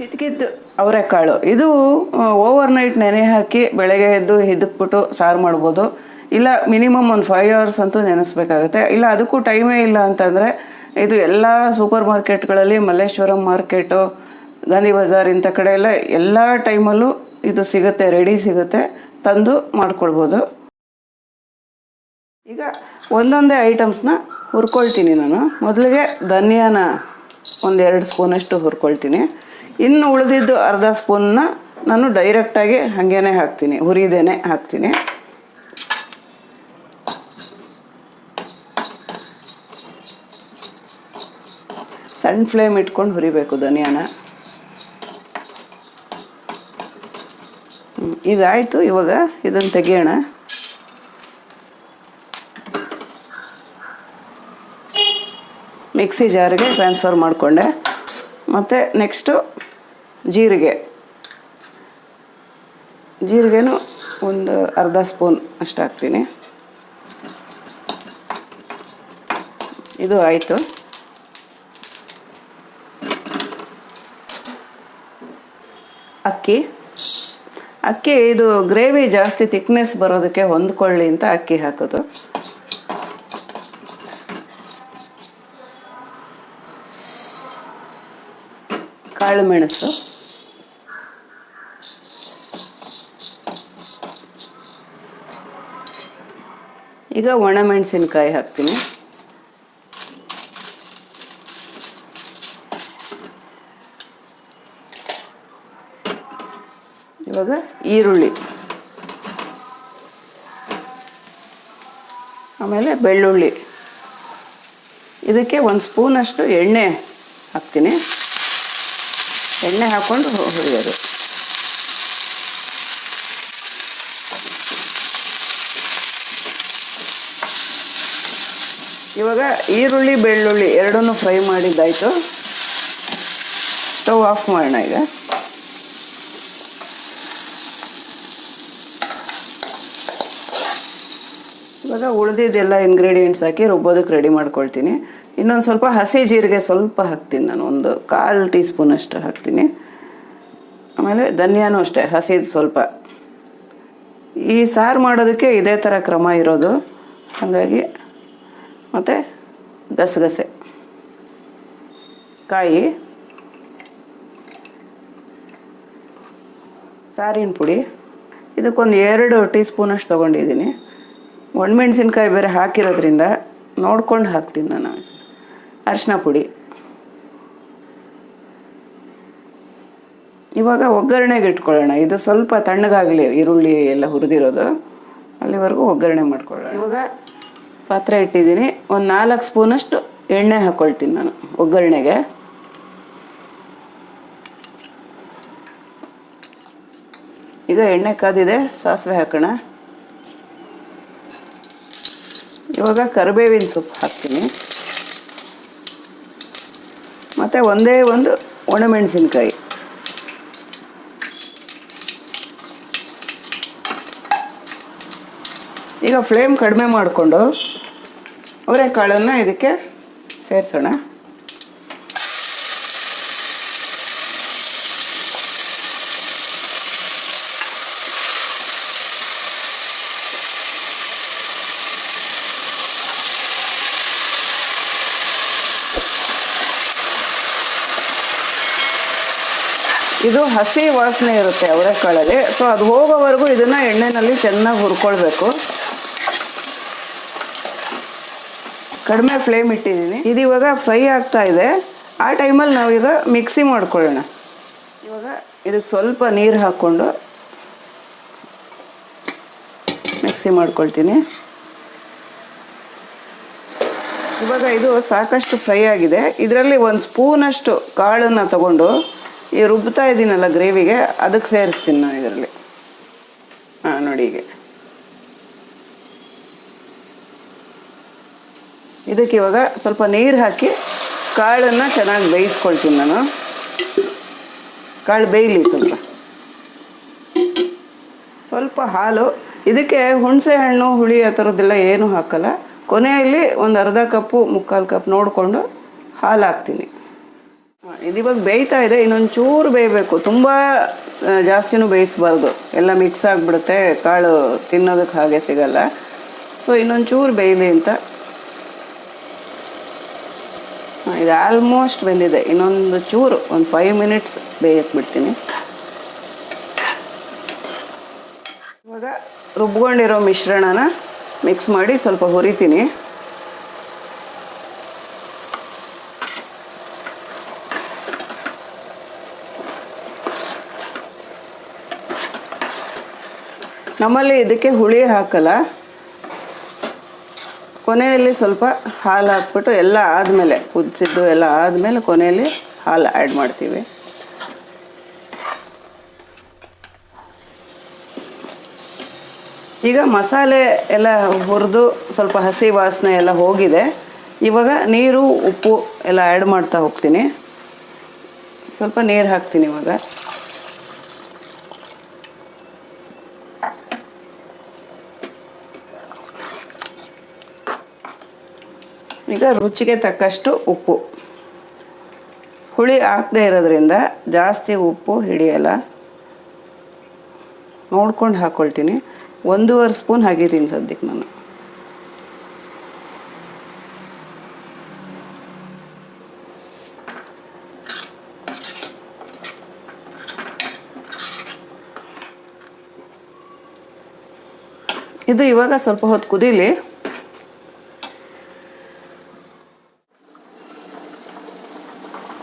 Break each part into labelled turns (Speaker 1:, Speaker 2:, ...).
Speaker 1: ಹಿದ್ಕಿದ್ದು ಅವರೆಕಾಳು ಇದು over night ನೆನೆ ಹಾಕಿ ಬೆಳಗ್ಗೆ ಎದ್ದು ಹಿದಕ್ಬಿಟ್ಟು ಸಾರು ಮಾಡ್ಬೋದು. ಇಲ್ಲ ಮಿನಿಮಮ್ ಒಂದು ಫೈವ್ ಅವರ್ಸ್ ಅಂತೂ ನೆನೆಸ್ಬೇಕಾಗುತ್ತೆ. ಇಲ್ಲ, ಅದಕ್ಕೂ ಟೈಮೇ ಇಲ್ಲ ಅಂತಂದರೆ, ಇದು ಎಲ್ಲ ಸೂಪರ್ ಮಾರ್ಕೆಟ್ಗಳಲ್ಲಿ ಮಲ್ಲೇಶ್ವರಂ ಮಾರ್ಕೆಟು ಗಾಂಧಿ ಬಜಾರ್ ಇಂಥ ಕಡೆ ಎಲ್ಲ ಎಲ್ಲ ಟೈಮಲ್ಲೂ ಇದು ಸಿಗುತ್ತೆ ರೆಡಿ ಸಿಗುತ್ತೆ, ತಂದು ಮಾಡ್ಕೊಳ್ಬೋದು. ಈಗ ಒಂದೊಂದೇ ಐಟಮ್ಸ್ನ ಹುರ್ಕೊಳ್ತೀನಿ ನಾನು. ಮೊದಲಿಗೆ ಧನಿಯಾನ ಒಂದೆರಡು ಸ್ಪೂನಷ್ಟು ಹುರ್ಕೊಳ್ತೀನಿ. ಇನ್ನು ಉಳಿದಿದ್ದು ಅರ್ಧ ಸ್ಪೂನ್ನ ನಾನು ಡೈರೆಕ್ಟಾಗಿ ಹಾಗೇನೆ ಹಾಕ್ತೀನಿ, ಹುರಿದೇನೆ ಹಾಕ್ತೀನಿ. ಸಣ್ಣ ಫ್ಲೇಮ್ ಇಟ್ಕೊಂಡು ಹುರಿಬೇಕು ಧನಿಯಾನ. ಇದಾಯಿತು ಇವಾಗ ಇದನ್ನು ತೆಗೆಯೋಣ. ಮಿಕ್ಸಿ ಜಾರಿಗೆ ಟ್ರಾನ್ಸ್ಫರ್ ಮಾಡಿಕೊಂಡೆ. ಮತ್ತು ನೆಕ್ಸ್ಟು ಜೀರಿಗೆ. ಜೀರಿಗೆನೂ ಒಂದು ಅರ್ಧ ಸ್ಪೂನ್ ಅಷ್ಟು ಹಾಕ್ತೀನಿ. ಇದು ಆಯಿತು. ಅಕ್ಕಿ. ಅಕ್ಕಿ, ಇದು ಗ್ರೇವಿ ಜಾಸ್ತಿ ತಿಕ್ನೆಸ್ ಬರೋದಕ್ಕೆ ಹೊಂದ್ಕೊಳ್ಳಿ ಅಂತ ಅಕ್ಕಿ ಹಾಕೋದು. ಕಾಳು ಮೆಣಸು. ಈಗ ಒಣಮೆಣಸಿನ್ಕಾಯಿ ಹಾಕ್ತೀನಿ. ಇವಾಗ ಈರುಳ್ಳಿ. ಆಮೇಲೆ ಬೆಳ್ಳುಳ್ಳಿ. ಇದಕ್ಕೆ ಒಂದು ಸ್ಪೂನಷ್ಟು ಎಣ್ಣೆ ಹಾಕ್ತೀನಿ. ಎಣ್ಣೆ ಹಾಕ್ಕೊಂಡು ಹುರಿಯೋದು ಇವಾಗ ಈರುಳ್ಳಿ, ಬೆಳ್ಳುಳ್ಳಿ ಎರಡನ್ನೂ ಫ್ರೈ ಮಾಡಿದ್ದಾಯಿತು. ಸ್ಟವ್ ಆಫ್ ಮಾಡೋಣ ಈಗ. ಇವಾಗ ಉಳಿದಿದ್ದೆಲ್ಲ ಇಂಗ್ರೀಡಿಯೆಂಟ್ಸ್ ಹಾಕಿ ರುಬ್ಬೋದಕ್ಕೆ ರೆಡಿ ಮಾಡ್ಕೊಳ್ತೀನಿ. ಇನ್ನೊಂದು ಸ್ವಲ್ಪ ಹಸಿ ಜೀರಿಗೆ ಸ್ವಲ್ಪ ಹಾಕ್ತೀನಿ ನಾನು, ಒಂದು ಕಾಲು ಟೀ ಸ್ಪೂನಷ್ಟು ಹಾಕ್ತೀನಿ. ಆಮೇಲೆ ಧನಿಯಾನೂ ಅಷ್ಟೇ, ಹಸಿದು ಸ್ವಲ್ಪ. ಈ ಸಾರು ಮಾಡೋದಕ್ಕೆ ಇದೇ ಥರ ಕ್ರಮ ಇರೋದು. ಹಾಗಾಗಿ ಮತ್ತು ಗಸಗಸೆ. ಕಾಯಿ. ಸಾರಿನ ಪುಡಿ. ಇದಕ್ಕೊಂದು ಎರಡು ಟೀ ಸ್ಪೂನಷ್ಟು ತೊಗೊಂಡಿದ್ದೀನಿ. ಒಣಮೆಣ್ಸಿನ್ಕಾಯಿ ಬೇರೆ ಹಾಕಿರೋದ್ರಿಂದ ನೋಡ್ಕೊಂಡು ಹಾಕ್ತೀನಿ ನಾನು. ಅರಿಶಿನ ಪುಡಿ. ಇವಾಗ ಒಗ್ಗರಣೆಗೆ ಇಟ್ಕೊಳ್ಳೋಣ. ಇದು ಸ್ವಲ್ಪ ತಣ್ಣಗಾಗಲಿ ಈರುಳ್ಳಿ ಎಲ್ಲ ಹುರಿದಿರೋದು. ಅಲ್ಲಿವರೆಗೂ ಒಗ್ಗರಣೆ ಮಾಡ್ಕೊಳ್ಳೋಣ. ಇವಾಗ ಪಾತ್ರೆ ಇಟ್ಟಿದ್ದೀನಿ. ಒಂದು ನಾಲ್ಕು ಸ್ಪೂನಷ್ಟು ಎಣ್ಣೆ ಹಾಕ್ಕೊಳ್ತೀನಿ ನಾನು ಒಗ್ಗರಣೆಗೆ. ಈಗ ಎಣ್ಣೆ ಕಾದಿದೆ, ಸಾಸಿವೆ ಹಾಕೋಣ. ಇವಾಗ ಕರಿಬೇವಿನ ಸೊಪ್ಪು ಹಾಕ್ತೀನಿ. ಮತ್ತು ಒಂದೇ ಒಂದು ಒಣಮೆಣಸಿನ್ಕಾಯಿ. ಈಗ ಫ್ಲೇಮ್ ಕಡಿಮೆ ಮಾಡಿಕೊಂಡು ಅವರೆಕಾಳನ್ನು ಇದಕ್ಕೆ ಸೇರಿಸೋಣ. ಇದು ಹಸಿ ವಾಸನೆ ಇರುತ್ತೆ ಅವರೆಕಾಳಲ್ಲಿ. ಸೊ ಅದು ಹೋಗೋವರೆಗೂ ಇದನ್ನು ಎಣ್ಣೆನಲ್ಲಿ ಚೆನ್ನಾಗಿ ಹುರ್ಕೊಳ್ಬೇಕು. ಕಡಿಮೆ ಫ್ಲೇಮ್ ಇಟ್ಟಿದ್ದೀನಿ. ಇದು ಇವಾಗ ಫ್ರೈ ಆಗ್ತಾ ಇದೆ. ಆ ಟೈಮಲ್ಲಿ ನಾವೀಗ ಮಿಕ್ಸಿ ಮಾಡ್ಕೊಳ್ಳೋಣ. ಇವಾಗ ಇದಕ್ಕೆ ಸ್ವಲ್ಪ ನೀರು ಹಾಕ್ಕೊಂಡು ಮಿಕ್ಸಿ ಮಾಡ್ಕೊಳ್ತೀನಿ. ಇವಾಗ ಇದು ಸಾಕಷ್ಟು ಫ್ರೈ ಆಗಿದೆ. ಇದರಲ್ಲಿ ಒಂದು ಸ್ಪೂನಷ್ಟು ಕಾಳನ್ನು ತಗೊಂಡು ಈ ರುಬ್ತಾ ಇದ್ದೀನಲ್ಲ ಗ್ರೇವಿಗೆ, ಅದಕ್ಕೆ ಸೇರಿಸ್ತೀನಿ ನಾನು ಇದರಲ್ಲಿ. ಹಾಂ ನೋಡಿ ಹೀಗೆ. ಇದಕ್ಕೆ ಇವಾಗ ಸ್ವಲ್ಪ ನೀರು ಹಾಕಿ ಕಾಳನ್ನು ಚೆನ್ನಾಗಿ ಬೇಯಿಸ್ಕೊಳ್ತೀನಿ ನಾನು. ಕಾಳು ಬೇಯಲಿ ಸ್ವಲ್ಪ. ಸ್ವಲ್ಪ ಹಾಲು. ಇದಕ್ಕೆ ಹುಣಸೆ ಹಣ್ಣು, ಹುಳಿ ಆ ಥರದ್ದೆಲ್ಲ ಏನೂ ಹಾಕಲ್ಲ. ಕೊನೆಯಲ್ಲಿ ಒಂದು ಅರ್ಧ ಕಪ್ಪು, ಮುಕ್ಕಾಲು ಕಪ್ ನೋಡಿಕೊಂಡು ಹಾಲು ಹಾಕ್ತೀನಿ. ಇದು ಇವಾಗ ಬೇಯ್ತಾ ಇದೆ ಇನ್ನೊಂದು ಚೂರು ಬೇಯಬೇಕು. ತುಂಬ ಜಾಸ್ತಿನೂ ಬೇಯಿಸ್ಬಾರ್ದು. ಎಲ್ಲ ಮಿಕ್ಸ್ ಆಗಿಬಿಡುತ್ತೆ, ಕಾಳು ತಿನ್ನೋದಕ್ಕೆ ಹಾಗೆ ಸಿಗಲ್ಲ. ಸೊ ಇನ್ನೊಂದು ಚೂರು ಬೇಯಲಿ ಅಂತ. ಇದು ಆಲ್ಮೋಸ್ಟ್ ಬೆಂದಿದೆ. ಇನ್ನೊಂದು ಚೂರು, ಒಂದು ಫೈವ್ ಮಿನಿಟ್ಸ್ ಬೇಯಕ್ಕೆ ಬಿಡ್ತೀನಿ. ಇವಾಗ ರುಬ್ಕೊಂಡಿರೋ ಮಿಶ್ರಣನ ಮಿಕ್ಸ್ ಮಾಡಿ ಸ್ವಲ್ಪ ಹುರಿತೀನಿ. ನಮ್ಮಲ್ಲಿ ಇದಕ್ಕೆ ಹುಳಿ ಹಾಕಲ್ಲ. ಕೊನೆಯಲ್ಲಿ ಸ್ವಲ್ಪ ಹಾಲು ಹಾಕ್ಬಿಟ್ಟು ಎಲ್ಲ ಆದಮೇಲೆ, ಕುದಿಸಿದ್ದು ಎಲ್ಲ ಆದಮೇಲೆ ಕೊನೆಯಲ್ಲಿ ಹಾಲು ಆ್ಯಡ್ ಮಾಡ್ತೀವಿ. ಈಗ ಮಸಾಲೆ ಎಲ್ಲ ಹುರಿದು ಸ್ವಲ್ಪ ಹಸಿ ವಾಸನೆ ಎಲ್ಲ ಹೋಗಿದೆ. ಇವಾಗ ನೀರು, ಉಪ್ಪು ಎಲ್ಲ ಆ್ಯಡ್ ಮಾಡ್ತಾ ಹೋಗ್ತೀನಿ. ಸ್ವಲ್ಪ ನೀರು ಹಾಕ್ತೀನಿ ಇವಾಗ. ಈಗ ರುಚಿಗೆ ತಕ್ಕಷ್ಟು ಉಪ್ಪು. ಹುಳಿ ಹಾಕದೇ ಇರೋದ್ರಿಂದ ಜಾಸ್ತಿ ಉಪ್ಪು ಹಿಡಿಯಲ್ಲ. ನೋಡ್ಕೊಂಡು ಹಾಕ್ಕೊಳ್ತೀನಿ ಒಂದೂವರೆ ಸ್ಪೂನ್ ಹಾಕಿದ್ದೀನಿ ಸದ್ಯಕ್ಕೆ ನಾನು. ಇದು ಇವಾಗ ಸ್ವಲ್ಪ ಹೊತ್ತು ಕುದೀಲಿ.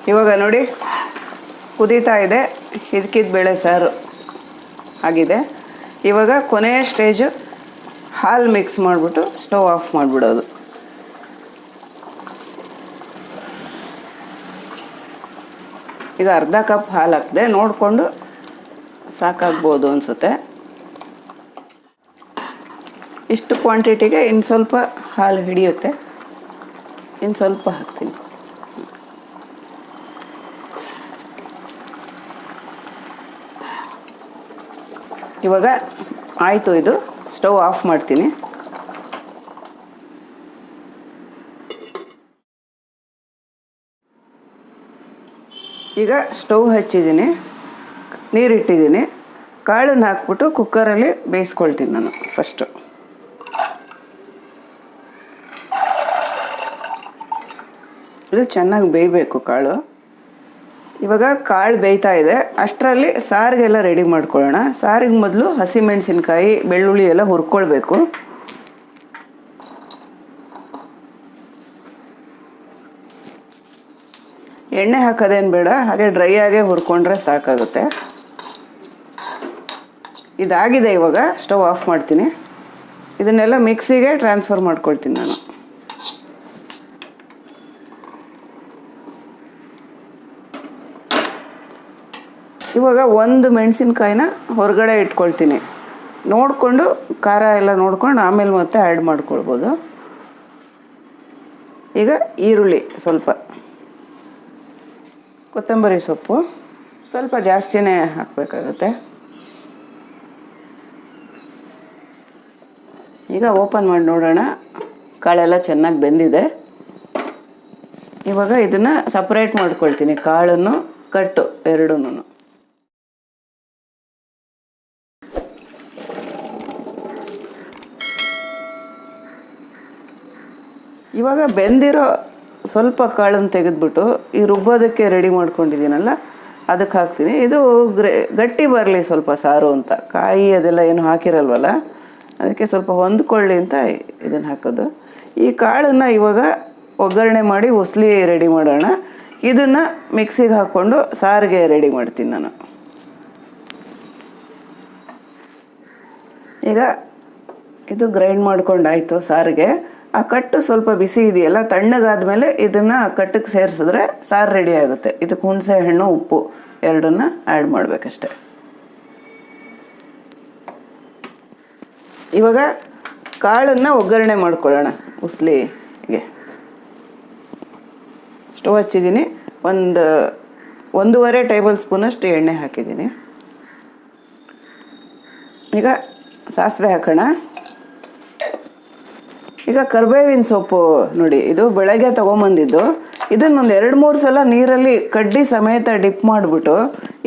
Speaker 1: ಇವಾಗ ನೋಡಿ, ಕುದೀತಾ ಇದೆ ಇದಕ್ಕಿದ ಬೇಳೆ ಸಾರು ಆಗಿದೆ. ಇವಾಗ ಕೊನೆಯ ಸ್ಟೇಜು ಹಾಲು ಮಿಕ್ಸ್ ಮಾಡಿಬಿಟ್ಟು ಸ್ಟವ್ ಆಫ್ ಮಾಡಿಬಿಡೋದು. ಈಗ ಅರ್ಧ ಕಪ್ ಹಾಲು ಹಾಕಿದೆ, ನೋಡಿಕೊಂಡು ಸಾಕಾಗ್ಬೋದು ಅನಿಸುತ್ತೆ. ಇಷ್ಟು ಕ್ವಾಂಟಿಟಿಗೆ ಇನ್ನು ಸ್ವಲ್ಪ ಹಾಲು ಹಿಡಿಯುತ್ತೆ. ಇನ್ನು ಸ್ವಲ್ಪ ಹಾಕ್ತೀನಿ. ಇವಾಗ ಆಯಿತು ಇದು. ಸ್ಟವ್ ಆಫ್ ಮಾಡ್ತೀನಿ. ಈಗ ಸ್ಟವ್ ಹಚ್ಚಿದ್ದೀನಿ. ನೀರಿಟ್ಟಿದ್ದೀನಿ. ಕಾಳನ್ನು ಹಾಕ್ಬಿಟ್ಟು ಕುಕ್ಕರಲ್ಲಿ ಬೇಯಿಸ್ಕೊಳ್ತೀನಿ ನಾನು ಫಸ್ಟು ಇದು ಚೆನ್ನಾಗಿ ಬೇಯಬೇಕು ಕಾಳು. ಇವಾಗ ಕಾಳು ಬೇಯ್ತಾ ಇದೆ. ಅಷ್ಟರಲ್ಲಿ ಸಾರಿಗೆಲ್ಲ ರೆಡಿ ಮಾಡ್ಕೊಳ್ಳೋಣ. ಸಾರಿಗೆ ಮೊದಲು ಹಸಿಮೆಣಸಿನ್ಕಾಯಿ, ಬೆಳ್ಳುಳ್ಳಿ ಎಲ್ಲ ಹುರ್ಕೊಳ್ಬೇಕು. ಎಣ್ಣೆ ಹಾಕೋದೇನು ಬೇಡ, ಹಾಗೆ ಡ್ರೈ ಆಗೇ ಹುರ್ಕೊಂಡ್ರೆ ಸಾಕಾಗುತ್ತೆ. ಇದಾಗಿದೆ ಇವಾಗ ಸ್ಟವ್ ಆಫ್ ಮಾಡ್ತೀನಿ. ಇದನ್ನೆಲ್ಲ ಮಿಕ್ಸಿಗೆ ಟ್ರಾನ್ಸ್ಫರ್ ಮಾಡ್ಕೊಳ್ತೀನಿ ನಾನು. ಇವಾಗ ಒಂದು ಮೆಣಸಿನ್ಕಾಯಿನ ಹೊರಗಡೆ ಇಟ್ಕೊಳ್ತೀನಿ. ನೋಡಿಕೊಂಡು ಖಾರ ಎಲ್ಲ ನೋಡ್ಕೊಂಡು ಆಮೇಲೆ ಮತ್ತೆ ಆ್ಯಡ್ ಮಾಡ್ಕೊಳ್ಬೋದು. ಈಗ ಈರುಳ್ಳಿ ಸ್ವಲ್ಪ. ಕೊತ್ತಂಬರಿ ಸೊಪ್ಪು. ಸ್ವಲ್ಪ ಜಾಸ್ತಿನೇ ಹಾಕಬೇಕಾಗುತ್ತೆ. ಈಗ ಓಪನ್ ಮಾಡಿ ನೋಡೋಣ. ಕಾಳೆಲ್ಲ ಚೆನ್ನಾಗಿ ಬೆಂದಿದೆ. ಇವಾಗ ಇದನ್ನು ಸಪ್ರೇಟ್ ಮಾಡ್ಕೊಳ್ತೀನಿ. ಕಾಳನ್ನು, ಕಟ್ಟು ಎರಡೂ ಇವಾಗ ಬೆಂದಿರೋ ಸ್ವಲ್ಪ ಕಾಳನ್ನು ತೆಗೆದುಬಿಟ್ಟು ಈ ರುಬ್ಬೋದಕ್ಕೆ ರೆಡಿ ಮಾಡ್ಕೊಂಡಿದ್ದೀನಲ್ಲ, ಅದಕ್ಕೆ ಹಾಕ್ತೀನಿ. ಇದು ಗ್ರೇ, ಗಟ್ಟಿ ಬರಲಿ ಸ್ವಲ್ಪ ಸಾರು ಅಂತ. ಕಾಯಿ ಅದೆಲ್ಲ ಏನು ಹಾಕಿರಲ್ವಲ್ಲ, ಅದಕ್ಕೆ ಸ್ವಲ್ಪ ಹೊಂದ್ಕೊಳ್ಳಿ ಅಂತ ಇದನ್ನು ಹಾಕೋದು. ಈ ಕಾಳನ್ನು ಇವಾಗ ಒಗ್ಗರಣೆ ಮಾಡಿ ಉಸ್ಲಿ ರೆಡಿ ಮಾಡೋಣ. ಇದನ್ನು ಮಿಕ್ಸಿಗೆ ಹಾಕ್ಕೊಂಡು ಸಾರಿಗೆ ರೆಡಿ ಮಾಡ್ತೀನಿ ನಾನು. ಈಗ ಇದು ಗ್ರೈಂಡ್ ಮಾಡ್ಕೊಂಡಾಯಿತು ಸಾರಿಗೆ. ಆ ಕಟ್ಟು ಸ್ವಲ್ಪ ಬಿಸಿ ಇದೆಯಲ್ಲ, ತಣ್ಣಗಾದ್ಮೇಲೆ ಇದನ್ನು ಕಟ್ಟಕ್ಕೆ ಸೇರಿಸಿದ್ರೆ ಸಾರು ರೆಡಿ ಆಗುತ್ತೆ. ಇದಕ್ಕೆ ಹುಣಸೆ ಹಣ್ಣು, ಉಪ್ಪು ಎರಡನ್ನ ಆ್ಯಡ್ ಮಾಡಬೇಕಷ್ಟೆ. ಇವಾಗ ಕಾಳನ್ನು ಒಗ್ಗರಣೆ ಮಾಡ್ಕೊಳ್ಳೋಣ ಉಸ್ಲಿಗೆ. ಸ್ಟವ್ ಹಚ್ಚಿದ್ದೀನಿ. ಒಂದು, ಒಂದೂವರೆ ಟೇಬಲ್ ಸ್ಪೂನಷ್ಟು ಎಣ್ಣೆ ಹಾಕಿದ್ದೀನಿ. ಈಗ ಸಾಸಿವೆ ಹಾಕೋಣ. ಈಗ ಕರ್ಬೇವಿನ ಸೊಪ್ಪು ನೋಡಿ, ಇದು ಬೆಳಗ್ಗೆ ತೊಗೊಂಬಂದಿದ್ದು. ಇದನ್ನೊಂದು ಎರಡು ಮೂರು ಸಲ ನೀರಲ್ಲಿ ಕಡ್ಡಿ ಸಮೇತ ಡಿಪ್ ಮಾಡಿಬಿಟ್ಟು,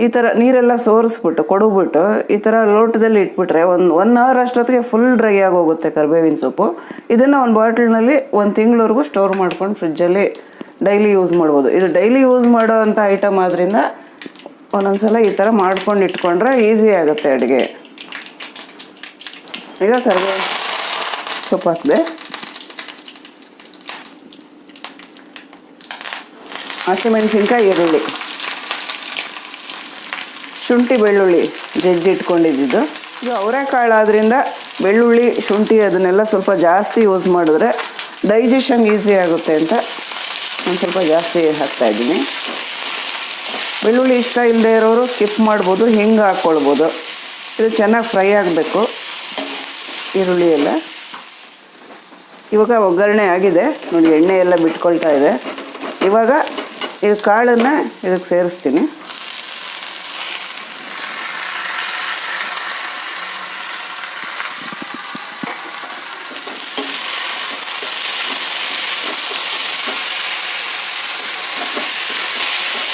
Speaker 1: ಈ ಥರ ನೀರೆಲ್ಲ ಸೋರಿಸ್ಬಿಟ್ಟು, ಕೊಡುಬಿಟ್ಟು, ಈ ಥರ ಲೋಟದಲ್ಲಿ ಇಟ್ಬಿಟ್ರೆ ಒಂದು ಒನ್ ಅವರ್ ಅಷ್ಟೊತ್ತಿಗೆ ಫುಲ್ ಡ್ರೈ ಆಗೋಗುತ್ತೆ ಕರ್ಬೇವಿನ ಸೊಪ್ಪು. ಇದನ್ನು ಒಂದು ಬಾಟ್ಲ್ನಲ್ಲಿ ಒಂದು ತಿಂಗಳವರೆಗೂ ಸ್ಟೋರ್ ಮಾಡ್ಕೊಂಡು ಫ್ರಿಜ್ಜಲ್ಲಿ ಡೈಲಿ ಯೂಸ್ ಮಾಡ್ಬೋದು. ಇದು ಡೈಲಿ ಯೂಸ್ ಮಾಡೋ ಅಂಥ ಐಟಮ್ ಆದ್ರಿಂದ ಒಂದೊಂದ್ಸಲ ಈ ಥರ ಮಾಡ್ಕೊಂಡು ಇಟ್ಕೊಂಡ್ರೆ ಈಸಿ ಆಗುತ್ತೆ ಅಡುಗೆ. ಈಗ ಕರ್ಬೇವಿನ ಸೊಪ್ಪು ಹಾಕಿದೆ. ಹಸಿಮೆಣಸಿನ್ಕಾಯಿ, ಈರುಳ್ಳಿ. ಶುಂಠಿ, ಬೆಳ್ಳುಳ್ಳಿ ಜಜ್ಜಿಟ್ಕೊಂಡಿದ್ದು ಇದು ಅವರೆಕಾಳು ಆದ್ರಿಂದ ಬೆಳ್ಳುಳ್ಳಿ, ಶುಂಠಿ ಅದನ್ನೆಲ್ಲ ಸ್ವಲ್ಪ ಜಾಸ್ತಿ ಯೂಸ್ ಮಾಡಿದ್ರೆ ಡೈಜೆಷನ್ ಈಸಿ ಆಗುತ್ತೆ ಅಂತ ನಾನು ಸ್ವಲ್ಪ ಜಾಸ್ತಿ ಹಾಕ್ತಾ ಇದ್ದೀನಿ. ಬೆಳ್ಳುಳ್ಳಿ ಇಷ್ಟ ಇಲ್ಲದೆ ಇರೋರು ಸ್ಕಿಪ್ ಮಾಡ್ಬೋದು, ಹಿಂಗೆ ಹಾಕ್ಕೊಳ್ಬೋದು ಇದು ಚೆನ್ನಾಗಿ ಫ್ರೈ ಆಗಬೇಕು, ಈರುಳ್ಳಿ ಎಲ್ಲ. ಇವಾಗ ಒಗ್ಗರಣೆ ಆಗಿದೆ. ನೋಡಿ, ಎಣ್ಣೆ ಎಲ್ಲ ಬಿಟ್ಕೊಳ್ತಾ ಇದೆ. ಇವಾಗ ಇದು ಕಾಳನ್ನು ಇದಕ್ಕೆ ಸೇರಿಸ್ತೀನಿ.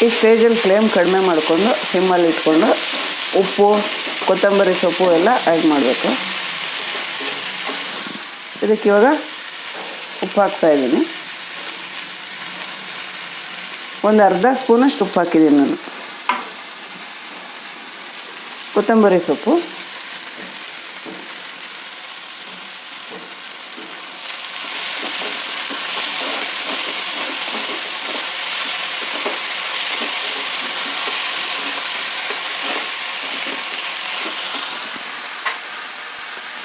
Speaker 1: ಈ ಸ್ಟೇಜಲ್ಲಿ ಫ್ಲೇಮ್ ಕಡಿಮೆ ಮಾಡಿಕೊಂಡು, ಸಿಮ್ಮಲ್ಲಿ ಇಟ್ಕೊಂಡು ಉಪ್ಪು, ಕೊತ್ತಂಬರಿ ಸೊಪ್ಪು ಎಲ್ಲ ಆ್ಯಡ್ ಮಾಡಬೇಕು. ಇದಕ್ಕೆ ಇವಾಗ ಉಪ್ಪು ಹಾಕ್ತಾ ಇದ್ದೀನಿ. ಒಂದು ಅರ್ಧ ಸ್ಪೂನಷ್ಟು ಉಪ್ಪು ಹಾಕಿದ್ದೀನಿ ನಾನು ಕೊತ್ತಂಬರಿ ಸೊಪ್ಪು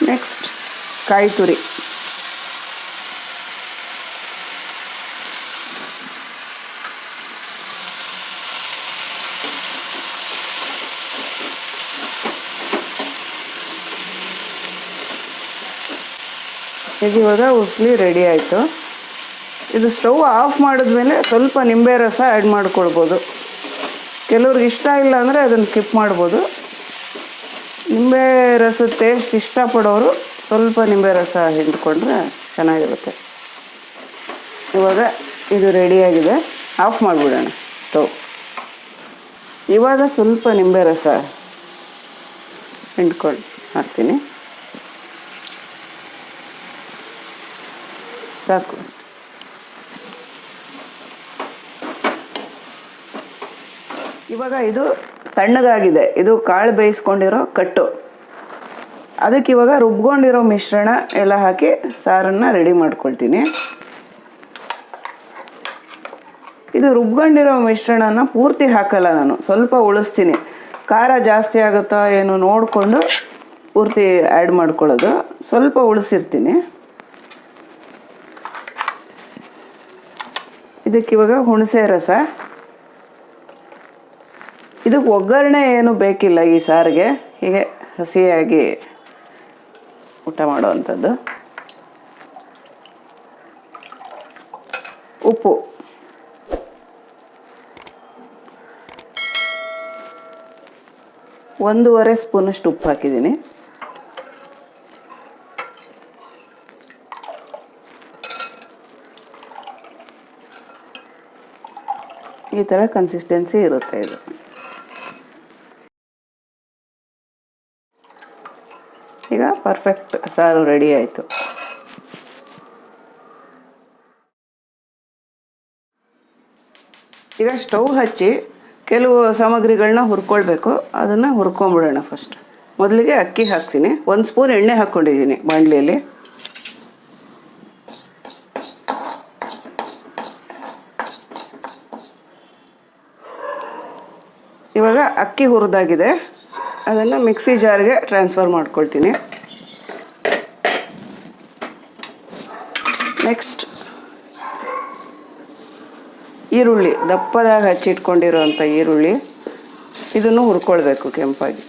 Speaker 1: ನೆಕ್ಸ್ಟ್ ಕಾಯಿ ತುರಿ ಇದು ಇವಾಗ ಉಸ್ಲಿ ರೆಡಿ ಆಯಿತು. ಇದು ಸ್ಟವ್ ಆಫ್ ಮಾಡಿದ್ಮೇಲೆ ಸ್ವಲ್ಪ ನಿಂಬೆ ರಸ ಆ್ಯಡ್ ಮಾಡ್ಕೊಳ್ಬೋದು. ಕೆಲವ್ರಿಗೆ ಇಷ್ಟ ಇಲ್ಲ ಅಂದರೆ ಅದನ್ನು ಸ್ಕಿಪ್ ಮಾಡ್ಬೋದು. ನಿಂಬೆ ರಸದ ಟೇಸ್ಟ್ ಇಷ್ಟಪಡೋರು ಸ್ವಲ್ಪ ನಿಂಬೆ ರಸ ಹಿಂಡ್ಕೊಂಡ್ರೆ ಚೆನ್ನಾಗಿರುತ್ತೆ. ಇವಾಗ ಇದು ರೆಡಿಯಾಗಿದೆ ಆಫ್ ಮಾಡಿಬಿಡೋಣ ಸ್ಟವ್. ಇವಾಗ ಸ್ವಲ್ಪ ನಿಂಬೆ ರಸ ಹಿಂಡ್ಕೊಂಡು ಹಾಕ್ತೀನಿ ಸಾಕು ಇವಾಗ ಇದು ತಣ್ಣಗಾಗಿದೆ. ಇದು ಕಾಳು ಬೇಯಿಸ್ಕೊಂಡಿರೋ ಕಟ್ಟು. ಅದಕ್ಕೆ ಇವಾಗ ರುಬ್ಕೊಂಡಿರೋ ಮಿಶ್ರಣ ಎಲ್ಲ ಹಾಕಿ ಸಾರನ್ನು ರೆಡಿ ಮಾಡ್ಕೊಳ್ತೀನಿ. ಇದು ರುಬ್ಕೊಂಡಿರೋ ಮಿಶ್ರಣನ ಪೂರ್ತಿ ಹಾಕಲ್ಲ ನಾನು. ಸ್ವಲ್ಪ ಉಳಿಸ್ತೀನಿ. ಖಾರ ಜಾಸ್ತಿ ಆಗುತ್ತಾ ಏನು ನೋಡಿಕೊಂಡು ಪೂರ್ತಿ ಆ್ಯಡ್ ಮಾಡ್ಕೊಳ್ಳೋದು. ಸ್ವಲ್ಪ ಉಳಿಸಿರ್ತೀನಿ. ಇದಕ್ಕಿವಾಗ ಹುಣಸೆ ರಸ. ಇದಕ್ಕೆ ಒಗ್ಗರಣೆ ಏನು ಬೇಕಿಲ್ಲ ಈ ಸಾರಿಗೆ. ಹೀಗೆ ಹಸಿಯಾಗಿ ಊಟ ಮಾಡುವಂಥದ್ದು. ಉಪ್ಪು. ಒಂದೂವರೆ ಸ್ಪೂನಷ್ಟು ಉಪ್ಪು ಹಾಕಿದ್ದೀನಿ. ಈ ಥರ ಕನ್ಸಿಸ್ಟೆನ್ಸಿ ಇರುತ್ತೆ ಇದು. ಈಗ ಪರ್ಫೆಕ್ಟ್ ಸಾರು ರೆಡಿ ಆಯಿತು. ಈಗ ಸ್ಟವ್ ಹಚ್ಚಿ ಕೆಲವು ಸಾಮಗ್ರಿಗಳನ್ನ ಹುರ್ಕೊಳ್ಬೇಕು. ಅದನ್ನು ಹುರ್ಕೊಂಬಿಡೋಣ ಫಸ್ಟ್ ಮೊದಲಿಗೆ ಅಕ್ಕಿ ಹಾಕ್ತೀನಿ. ಒಂದು ಸ್ಪೂನ್ ಎಣ್ಣೆ ಹಾಕ್ಕೊಂಡಿದ್ದೀನಿ ಬಾಣಲಿಯಲ್ಲಿ ಇವಾಗ ಅಕ್ಕಿ ಹುರಿದಾಗಿದೆ. ಅದನ್ನು ಮಿಕ್ಸಿ ಜಾರ್ಗೆ ಟ್ರಾನ್ಸ್ಫರ್ ಮಾಡ್ಕೊಳ್ತೀನಿ. ನೆಕ್ಸ್ಟ್ ಈರುಳ್ಳಿ. ದಪ್ಪದಾಗ ಹಚ್ಚಿಟ್ಕೊಂಡಿರೋಂಥ ಈರುಳ್ಳಿ. ಇದನ್ನು ಹುರ್ಕೊಳ್ಬೇಕು ಕೆಂಪಾಗಿ.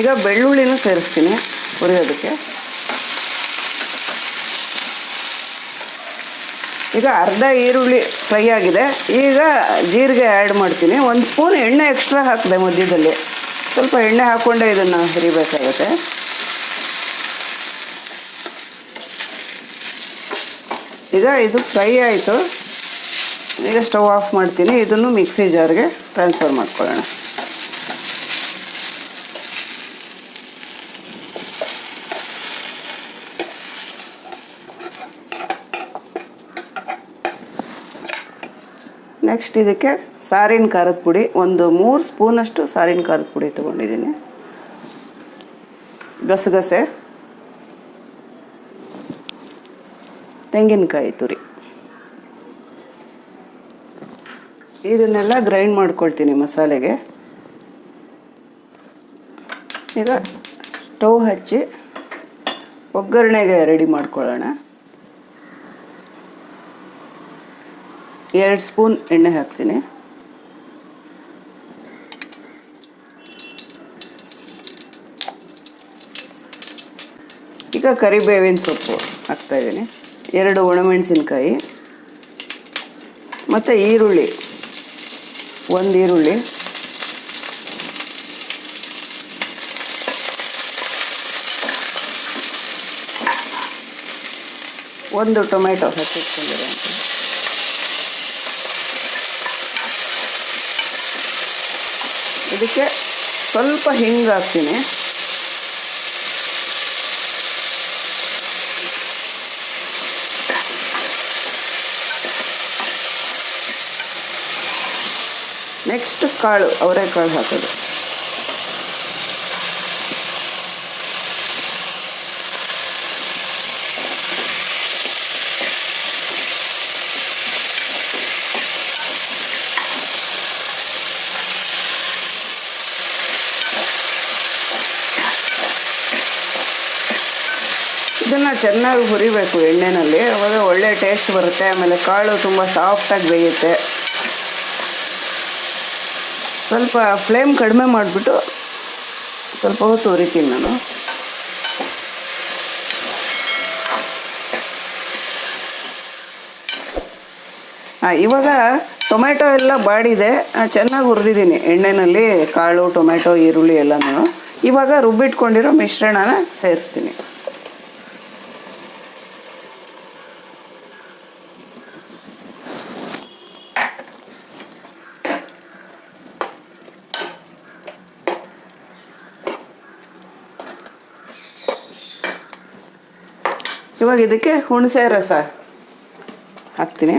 Speaker 1: ಈಗ ಬೆಳ್ಳುಳ್ಳಿನೂ ಸೇರಿಸ್ತೀನಿ ಹುರಿಯೋದಕ್ಕೆ. ಈಗ ಅರ್ಧ ಈರುಳ್ಳಿ ಫ್ರೈ ಆಗಿದೆ. ಈಗ ಜೀರಿಗೆ ಆ್ಯಡ್ ಮಾಡ್ತೀನಿ. ಒಂದು ಸ್ಪೂನ್ ಎಣ್ಣೆ ಎಕ್ಸ್ಟ್ರಾ ಹಾಕಿದೆ ಮಧ್ಯದಲ್ಲಿ. ಸ್ವಲ್ಪ ಎಣ್ಣೆ ಹಾಕ್ಕೊಂಡೆ ಇದನ್ನು ಹರಿಬೇಕಾಗುತ್ತೆ. ಈಗ ಇದು ಫ್ರೈ ಆಯಿತು. ಈಗ ಸ್ಟವ್ ಆಫ್ ಮಾಡ್ತೀನಿ. ಇದನ್ನು ಮಿಕ್ಸಿ ಜಾರ್ಗೆ ಟ್ರಾನ್ಸ್ಫರ್ ಮಾಡ್ಕೊಳ್ಳೋಣ. ನೆಕ್ಸ್ಟ್ ಇದಕ್ಕೆ ಸಾರಿನ ಖಾರದ ಪುಡಿ. ಒಂದು ಮೂರು ಸ್ಪೂನಷ್ಟು ಸಾರಿನ ಖಾರದ ಪುಡಿ ತೊಗೊಂಡಿದ್ದೀನಿ. ಗಸಗಸೆ. ತೆಂಗಿನಕಾಯಿ ತುರಿ. ಇದನ್ನೆಲ್ಲ ಗ್ರೈಂಡ್ ಮಾಡ್ಕೊಳ್ತೀನಿ ಮಸಾಲೆಗೆ. ಈಗ ಸ್ಟವ್ ಹಚ್ಚಿ ಒಗ್ಗರಣೆಗೆ ರೆಡಿ ಮಾಡ್ಕೊಳ್ಳೋಣ. ಎರಡು ಸ್ಪೂನ್ ಎಣ್ಣೆ ಹಾಕ್ತೀನಿ. ಈಗ ಕರಿಬೇವಿನ ಸೊಪ್ಪು ಹಾಕ್ತಾ ಇದ್ದೀನಿ. ಎರಡು ಒಣಮೆಣಸಿನ್ಕಾಯಿ ಮತ್ತು ಈರುಳ್ಳಿ. ಒಂದು ಈರುಳ್ಳಿ. ಒಂದು ಟೊಮೆಟೊ ಹಚ್ಚಿಟ್ಕೊಂಡಿರೋ ಇದಕ್ಕೆ ಸ್ವಲ್ಪ ಹಿಂಗೆ ಹಾಕ್ತೀನಿ. ನೆಕ್ಸ್ಟ್ ಕಾಳು ಅವರೆಕಾಳು ಹಾಕೋದು. ಚೆನ್ನಾಗಿ ಹುರಿಬೇಕು ಎಣ್ಣೆಯಲ್ಲಿ ಅವಾಗ ಒಳ್ಳೆ ಟೇಸ್ಟ್ ಬರುತ್ತೆ. ಆಮೇಲೆ ಕಾಳು ತುಂಬ ಸಾಫ್ಟಾಗಿ ಬೇಯುತ್ತೆ. ಸ್ವಲ್ಪ ಫ್ಲೇಮ್ ಕಡಿಮೆ ಮಾಡಿಬಿಟ್ಟು ಸ್ವಲ್ಪ ಹೊತ್ತು ಹುರಿತೀನಿ ನಾನು. ಹಾಂ ಇವಾಗ ಟೊಮೆಟೊ ಎಲ್ಲ ಬಾಡಿದೆ. ಚೆನ್ನಾಗಿ ಹುರಿದಿದ್ದೀನಿ ಎಣ್ಣೆಯಲ್ಲಿ ಕಾಳು ಟೊಮೆಟೊ ಈರುಳ್ಳಿ ಎಲ್ಲನೂ. ಇವಾಗ ರುಬ್ಬಿಟ್ಕೊಂಡಿರೋ ಮಿಶ್ರಣನ ಸೇರಿಸ್ತೀನಿ. ಇವಾಗ ಇದಕ್ಕೆ ಹುಣಸೆ ರಸ ಹಾಕ್ತೀನಿ.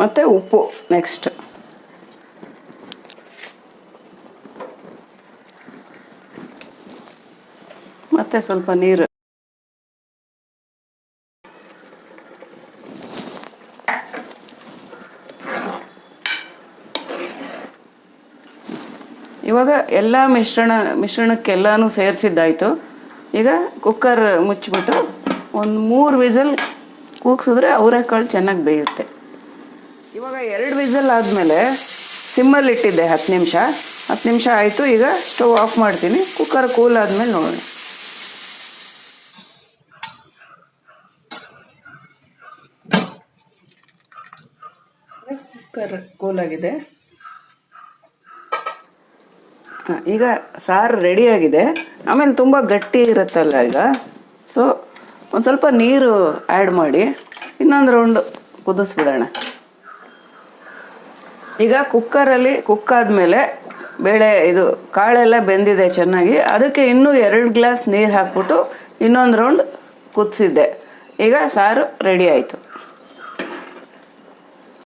Speaker 1: ಮತ್ತು ಉಪ್ಪು ನೆಕ್ಸ್ಟ್ ಮತ್ತು ಸ್ವಲ್ಪ ನೀರು. ಇವಾಗ ಎಲ್ಲ ಮಿಶ್ರಣ, ಮಿಶ್ರಣಕ್ಕೆಲ್ಲನೂ ಸೇರಿಸಿದ್ದಾಯಿತು. ಈಗ ಕುಕ್ಕರ್ ಮುಚ್ಚಿಬಿಟ್ಟು ಒಂದು ಮೂರು ವಿಸಲ್ ಕೂಗ್ಸಿದ್ರೆ ಅವರೆಕಾಳು ಚೆನ್ನಾಗಿ ಬೇಯುತ್ತೆ. ಇವಾಗ ಎರಡು ವಿಸಲ್ ಆದಮೇಲೆ ಸಿಮ್ಮಲ್ಲಿ ಇಟ್ಟಿದ್ದೆ ಹತ್ತು ನಿಮಿಷ. ಹತ್ತು ನಿಮಿಷ ಆಯಿತು, ಈಗ ಸ್ಟವ್ ಆಫ್ ಮಾಡ್ತೀನಿ. ಕುಕ್ಕರ್ ಕೂಲ್ ಆದಮೇಲೆ ನೋಡೋಣ. ಕುಕ್ಕರ್ ಕೂಲ್ ಈಗ ಸಾರು ರೆಡಿಯಾಗಿದೆ ಆಮೇಲೆ ತುಂಬ ಗಟ್ಟಿ ಇರುತ್ತಲ್ಲ ಈಗ. ಸೊ ಒಂದು ಸ್ವಲ್ಪ ನೀರು ಆ್ಯಡ್ ಮಾಡಿ, ಇನ್ನೊಂದು ರೌಂಡ್ ಕುದಿಸ್ಬಿಡೋಣ. ಈಗ ಕುಕ್ಕರಲ್ಲಿ ಕುಕ್ ಆದಮೇಲೆ ಬೇಳೆ, ಇದು ಕಾಳೆಲ್ಲ ಬೆಂದಿದೆ ಚೆನ್ನಾಗಿ, ಅದಕ್ಕೆ ಇನ್ನೂ ಎರಡು ಗ್ಲಾಸ್ ನೀರು ಹಾಕ್ಬಿಟ್ಟು ಇನ್ನೊಂದು ರೌಂಡ್ ಕುದಿಸಿದ್ದೆ. ಈಗ ಸಾರು ರೆಡಿ ಆಯಿತು.